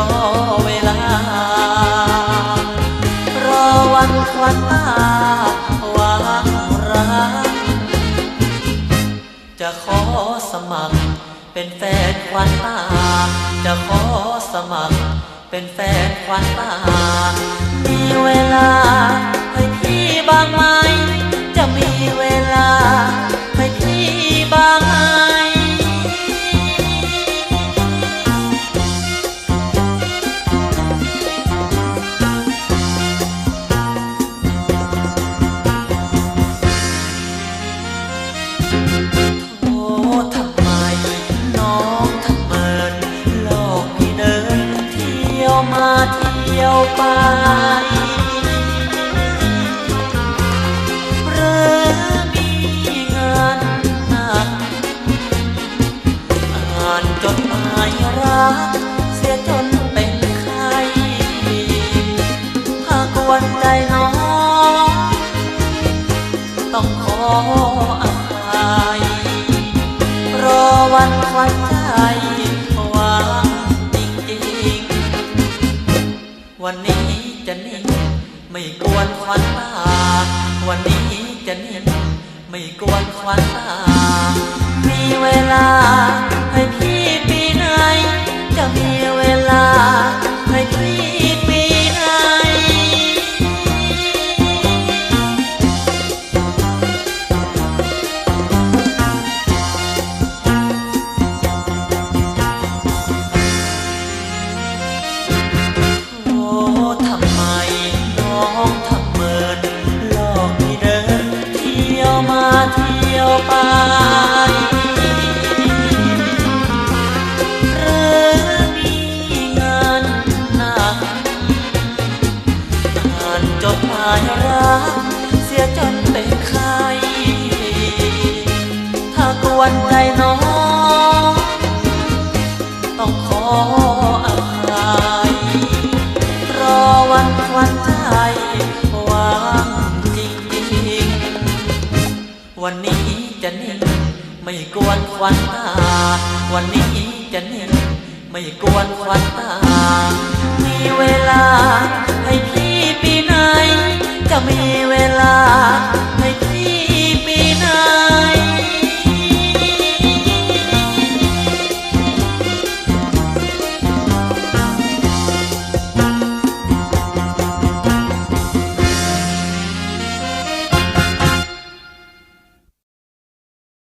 อเวลา รอวันควันตาวางรักจะขอสมัครเป็นแฟนควันตา จะขอสมัครเป็นแฟนควันตา มีเวลาให้พี่บ้างไหม เดียวไปหรือมีงานหนักอ่านจดหมายรักเสียจนเป็นไข้หากวันใจน้องต้องขออภัยรอวันควันใจ วันนี้จะนิ่งไม่กวนควันตาวันนี้จะนิ่งไม่กวนควันตามีเวลาให้พี่ปีไหนจะมี วนใจน้องต้องขออภัยรอวันควันใจวางจริงจริงวันนี้จะนิ่งไม่กวนควันตา วันนี้จะนิ่งไม่กวนควันตา มีเวลาให้พี่ปีไหน จะมีเวลา